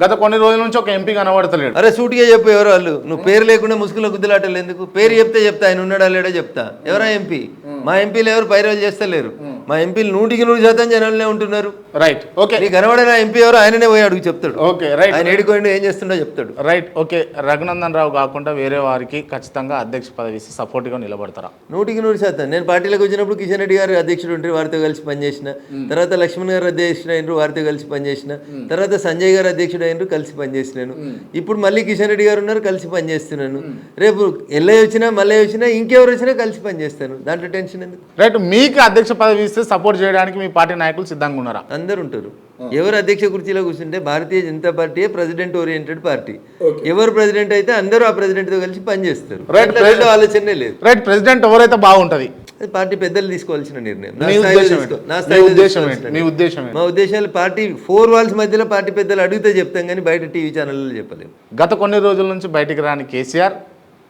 గత కొన్ని రోజుల నుంచి ఒక ఎంపీ కనబడతలేడు. అరే సూటిగా చెప్పు ఎవరు వాళ్ళు? నువ్వు పేరు లేకుండా ముసుగులో గుద్దులాటలు ఎందుకు? పేరు చెప్తే చెప్తా ఆయన ఉన్నాడా లేడో చెప్తా. ఎవరా ఎంపీ? మా ఎంపీలు ఎవరు పైరలు చేస్తలేరు. మా ఎంపీలు నూటికి నూరు శాతం జనాలనే ఉంటున్నారు. రైట్ ఓకే నీ కనబడిన ఎంపీ ఎవరు ఆయననే పోయి అడుగు చెప్తాడు. ఓకే రైట్ ఆయన ఏడుకోండి ఏం చేస్తుండో చెప్తాడు. రైట్ ఓకే రఘునందన్ రావు కాకుండా వేరే వారికి ఖచ్చితంగా అధ్యక్ష పదవి ఇస్తే సపోర్ట్గా నిలబడతారా? నూటికి నూరు శాతం. నేను పార్టీలోకి వచ్చినప్పుడు కిషన్ రెడ్డి గారు అధ్యక్షుడు ఉంటే వారితో కలిసి పనిచేసిన. తర్వాత లక్ష్మణ్ గారు అధ్యక్షుడు అయినరు వారితో కలిసి పనిచేసిన. తర్వాత సంజయ్ గారు అధ్యక్షుడు అయినరు కలిసి పనిచేసినాను. ఇప్పుడు మళ్ళీ కిషన్ రెడ్డి గారు ఉన్నారు కలిసి పనిచేస్తున్నాను. రేపు ఎల్లయ్య వచ్చినా మళ్ళీ వచ్చినా ఇంకెవరు వచ్చినా కలిసి పనిచేస్తాను. దాంట్లో టెన్షన్ ఎందుకు? రైట్ మీకు అధ్యక్ష పదవి ఇస్తే సపోర్ట్ చేయడానికి మీ పార్టీ నాయకులు సిద్ధంగా ఉన్నారా? అందరు ఉంటారు. ఎవరు అధ్యక్ష కుర్చీలో కూర్చుంటే Bharatiya Janata party president oriented party ఎవరు ప్రెసిడెంట్ అయితే అందరూ ఆ president తో కలిసి పనిచేస్తారు. రెండో ఆలోచనే లేదు. రైట్ ప్రెసిడెంట్ ఎవరైతే బాగుంటుంది? పార్టీ పెద్దలు తీసుకోవాల్సిన నిర్ణయం. నా ఉద్దేశం? మా ఉద్దేశాలు పార్టీ ఫోర్ వాల్స్ మధ్యలో పార్టీ పెద్దలు అడిగితే చెప్తాం కానీ బయట టీవీ ఛానల్లో చెప్పలేము గత కొన్ని రోజుల నుంచి బయటికి రాని కేసీఆర్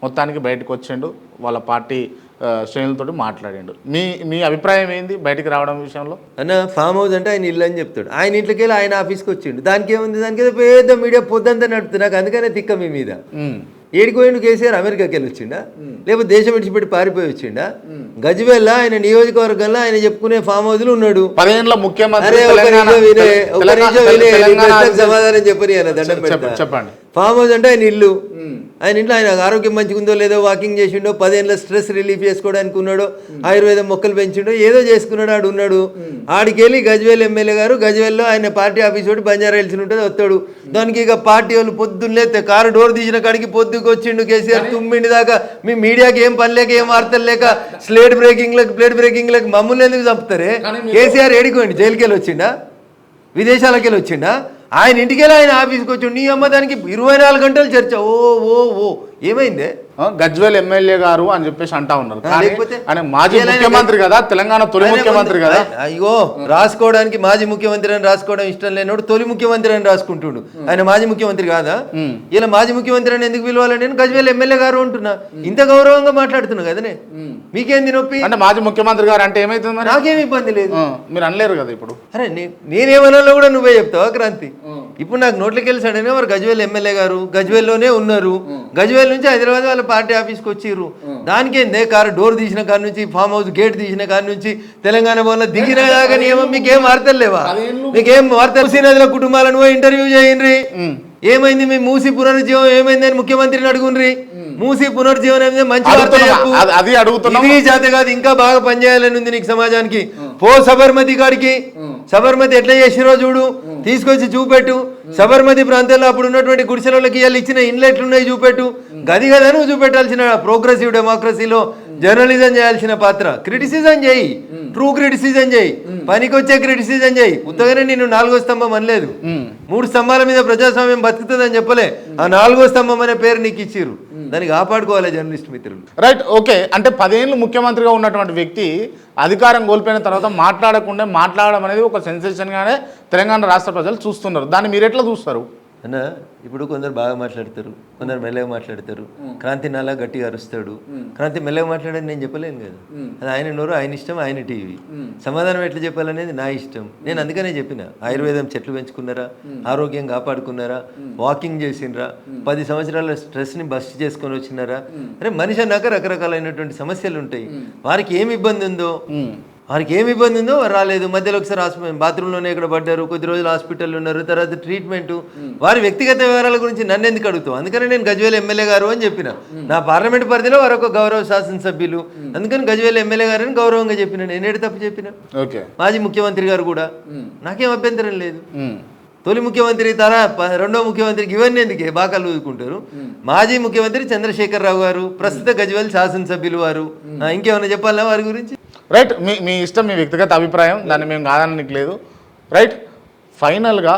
మొత్తానికి బయటకు వచ్చిండు. వాళ్ళ పార్టీ ఆ, శ్రేణులతోటి మాట్లాడిండు. మీ మీ అభిప్రాయం ఏంది బయటికి రావడం విషయంలో? అన్న ఫామ్ హౌస్ అంటే ఆయన ఇల్లు అని చెప్తాడు. ఆయన ఇంట్లోకి వెళ్ళి ఆయన ఆఫీస్కి వచ్చిండు. దానికి ఏముంది దానికి పెద్ద మీడియా పొద్దంతా నడుపుతుంది నాకు అందుకనే తిక్క మీ మీద. ఉమ్. ఏడిపోయిండు కేసీఆర్ అమెరికాకి వెళ్ళి వచ్చిండా? లేకపోతే దేశం విడిచిపెట్టి పారిపోయి వచ్చిండా? గజ్వేల్ ఆయన నియోజకవర్గంలో ఆయన చెప్పుకునే ఫామ్ హౌస్లో ఉన్నాడు. ముఖ్యమంత్రి సమాధానం చెప్పని అన్న దండం. చెప్పండి. ఫామ్ హౌస్ అంటే ఆయన ఇల్లు. ఆయన ఇంట్లో ఆయన ఆరోగ్యం మంచిగా ఉందో లేదో వాకింగ్ చేసిండో పదేళ్ళ స్ట్రెస్ రిలీఫ్ చేసుకోవడానికి ఉన్నాడో ఆయుర్వేదం మొక్కలు పెంచిండో ఏదో చేసుకున్నాడు ఆడు ఉన్నాడు. ఆడికెళ్ళి గజ్వేల్ ఎమ్మెల్యే గారు గజ్వేల్లో ఆయన పార్టీ ఆఫీస్ ఒకటి బంజారా హిల్స్ ఉంటుంది వస్తాడు. దానికి ఇక పార్టీ వాళ్ళు పొద్దున్నే కారు డోర్ తీసిన కాడికి పొద్దుకు వచ్చిండు కేసీఆర్. తుమ్మిండి దాకా మీ మీడియాకి ఏం పని లేక ఏం వార్తలు లేక స్లేట్ బ్రేకింగ్లకు ప్లేట్ బ్రేకింగ్లకు మమ్మల్ని ఎందుకు చంపుతారే? కేసీఆర్ ఏడికోండి జైలుకి వెళ్ళి వచ్చిండా? విదేశాలకు వెళ్ళి వచ్చిండా? ఆయన ఇంటికెళ్ళి ఆయన ఆఫీస్కి వచ్చి నీ అమ్మ దానికి ఇరవై నాలుగు గంటలు చర్చ? ఓ ఓ ఓ. ఏమైందే? గజ్వేల్ ఎమ్మెల్యే గారు అని చెప్పేసి అంటా ఉన్నారు. ఆయన మాజీ ముఖ్యమంత్రి కదా తెలంగాణ తొలి ముఖ్యమంత్రి కదా. అయ్యో రాసుకోవడానికి మాజీ ముఖ్యమంత్రి అని రాసుకోవడం ఇష్టం లేనోడు తొలి ముఖ్యమంత్రి అని రాసుకుంటుడు. ఆయన మాజీ ముఖ్యమంత్రి కాదా? ఇలా మాజీ ముఖ్యమంత్రి అని ఎందుకు పిలవాలని నేను గజ్వేల్ ఎమ్మెల్యే గారు అంటున్నా. ఇంత గౌరవంగా మాట్లాడుతున్నా కదనే? మీకేంది నొప్పి? అంటే మాజీ ముఖ్యమంత్రి గారు అంటే ఏమైతుంది మరి నాకేం ఇబ్బంది లేదు. మీరు అనలేరు కదా ఇప్పుడు. అరే నేనేమన్నా కూడా నువ్వే చెప్తావా క్రాంతి? ఇప్పుడు నాకు నోట్లోకి వెళ్ళి సడన్గా మరి గజ్వేల్ ఎమ్మెల్యే గారు గజ్వేల్లోనే ఉన్నారు. గజ్వేల్ నుంచి హైదరాబాద్ వాళ్ళ పార్టీ ఆఫీస్కి వచ్చిర్రు. దానికేందే? కారు డోర్ తీసిన కాడ నుంచి ఫామ్ హౌస్ గేట్ తీసిన కాడ నుంచి తెలంగాణ భవన్లో దిగిన దాకా నియమం మీకేం వార్తలు లేవా? మీకేం వార్తలు? నదుల కుటుంబాలను ఇంటర్వ్యూ చేయండి ఏమైంది మీ మూసి పునరుజ్జీవం ఏమైంది అని ముఖ్యమంత్రిని అడుగుండ్రి. మూసి పునరుజ్జీవనం మంచి వార్త. అది- అడుగుతున్నాం. ఇది కాదు ఇంకా బాగా పనిచేయాలని ఉంది నీకు సమాజానికి. పో సబర్మతి కాడికి. సబర్మతి ఎట్లా చేసిరో చూడు. తీసుకొచ్చి చూపెట్టు. సబర్మతి ప్రాంతంలో అప్పుడు ఉన్నటువంటి గుడిసెలకి ఇవాళ ఇచ్చిన ఇండ్లు ఎట్లున్నాయి చూపెట్టు. గది కదా నువ్వు చూపెట్టాల్సిన ప్రోగ్రెసివ్ డెమోక్రసీలో జర్నలిజం చేయాల్సిన పాత్ర. క్రిటిసిజం చేయి. ట్రూ క్రిటిసిజం చేయి. పనికొచ్చే క్రిటిసిజం చేయి. ఉత్తగానే నేను నాలుగో స్తంభం అనలేదు. మూడు స్తంభాల మీద ప్రజాస్వామ్యం బతుకుతుందని చెప్పలే. ఆ నాలుగో స్తంభం అనే పేరు నీకు ఇచ్చిర్రు. దాన్ని కాపాడుకోవాలి జర్నలిస్ట్ మిత్రులు. రైట్ ఓకే అంటే పదేళ్ళు ముఖ్యమంత్రిగా ఉన్నటువంటి వ్యక్తి అధికారం కోల్పోయిన తర్వాత మాట్లాడకుండా మాట్లాడడం అనేది ఒక సెన్సేషన్గానే తెలంగాణ రాష్ట్ర ప్రజలు చూస్తున్నారు. దాన్ని మీరు ఎట్లా చూస్తారు? అన్న ఇప్పుడు కొందరు బాగా మాట్లాడతారు కొందరు మెల్లగా మాట్లాడతారు. క్రాంతి నాలా గట్టిగా అరుస్తాడు. క్రాంతి మెల్లగా మాట్లాడని నేను చెప్పలేను కదా. అది ఆయన నోరు ఆయన ఇష్టం ఆయన టీవీ. సమాధానం ఎట్లా చెప్పాలనేది నా ఇష్టం. నేను అందుకనే చెప్పిన ఆయుర్వేదం చెట్లు పెంచుకున్నారా ఆరోగ్యం కాపాడుకున్నారా వాకింగ్ చేసిండ్రా పది సంవత్సరాల స్ట్రెస్ని బస్ట్ చేసుకొని వచ్చినారా? అరే మనిషి అన్నాక రకరకాలైనటువంటి సమస్యలు ఉంటాయి. వారికి ఏమి ఇబ్బంది ఉందో వారికి ఏమి ఇబ్బంది ఉందో వారు రాలేదు. మధ్యలో ఒకసారి హాస్పిటల్ బాత్రూంలోనే ఇక్కడ పడ్డారు కొద్ది రోజులు హాస్పిటల్ ఉన్నారు తర్వాత ట్రీట్మెంట్ వారి వ్యక్తిగత వివరాల గురించి నన్ను ఎందుకు అడుగుతావు? అందుకని నేను గజ్వేల్ ఎమ్మెల్యే గారు అని చెప్పిన. నా పార్లమెంట్ పరిధిలో వారు ఒక గౌరవ శాసనసభ్యులు. అందుకని గజ్వేల్ ఎమ్మెల్యే గారు అని గౌరవంగా చెప్పిన. నేనేడు తప్పు చెప్పిన? మాజీ ముఖ్యమంత్రి గారు కూడా. నాకేం అభ్యంతరం లేదు. తొలి ముఖ్యమంత్రి తర ప- రెండో ముఖ్యమంత్రికి ఇవన్నీ ఎందుకే? బాకాలు ఊదుకుంటారు. మాజీ ముఖ్యమంత్రి చంద్రశేఖరరావు గారు ప్రస్తుత గజ్వేల్ శాసనసభ్యులు వారు. ఇంకేమైనా చెప్పాలా వారి గురించి? రైట్ మీ మీ ఇష్టం మీ వ్యక్తిగత అభిప్రాయం దాన్ని మేము కాదనడానికి లేదు. రైట్ ఫైనల్గా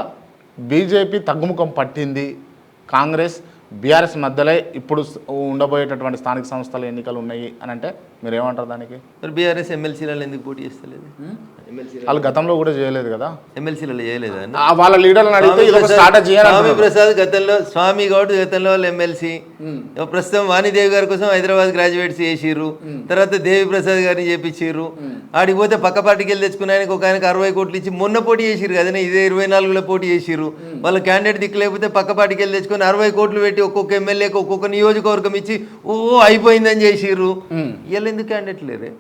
బీజేపీ తగ్గుముఖం పట్టింది. కాంగ్రెస్ బీఆర్ఎస్ మధ్యలో ఇప్పుడు ఉండబోయేటటువంటి స్థానిక సంస్థల ఎన్నికలు ఉన్నాయి అని అంటే మీరు ఏమంటారు దానికి? మరి బీఆర్ఎస్ ఎమ్మెల్సీలలో ఎందుకు పోటీ చేస్తలేదు? ఎమ్మెల్సీ వాళ్ళు గతంలో కూడా చేయలేదు కదా? ఎమ్మెల్సీలలో చేయలేదా వాళ్ళ లీడర్లను అడిగితే ఇది ఒక స్ట్రాటజీ అని స్వామి. ప్రసాద్ గతంలో స్వామి గౌడ్ గతంలో వాళ్ళు ఎమ్మెల్సీ ప్రస్తుతం వాణిదేవి గారి కోసం హైదరాబాద్ గ్రాడ్యుయేట్స్ చేసిర్రు. తర్వాత దేవి ప్రసాద్ గారిని చేపించిర్రు ఆడికి పోతే పక్క పార్టీకి వెళ్ళి తెచ్చుకున్న ఆయనకు ఒక ఆయనకు అరవై కోట్లు ఇచ్చి మొన్న పోటీ చేసిర్రు కదనే ఇదే ఇరవై నాలుగులో పోటీ చేసిర్రు. వాళ్ళ క్యాండిడేట్ దిక్కు లేకపోతే పక్క పార్టీకి వెళ్ళి తెచ్చుకొని అరవై కోట్లు పెట్టి ఒక్కొక్క ఎమ్మెల్యేకి ఒక్కొక్క నియోజకవర్గం ఇచ్చి ఓ అయిపోయిందని చేసిర్రు. వీళ్ళు ఎందుకు క్యాండిడేట్ లేరే?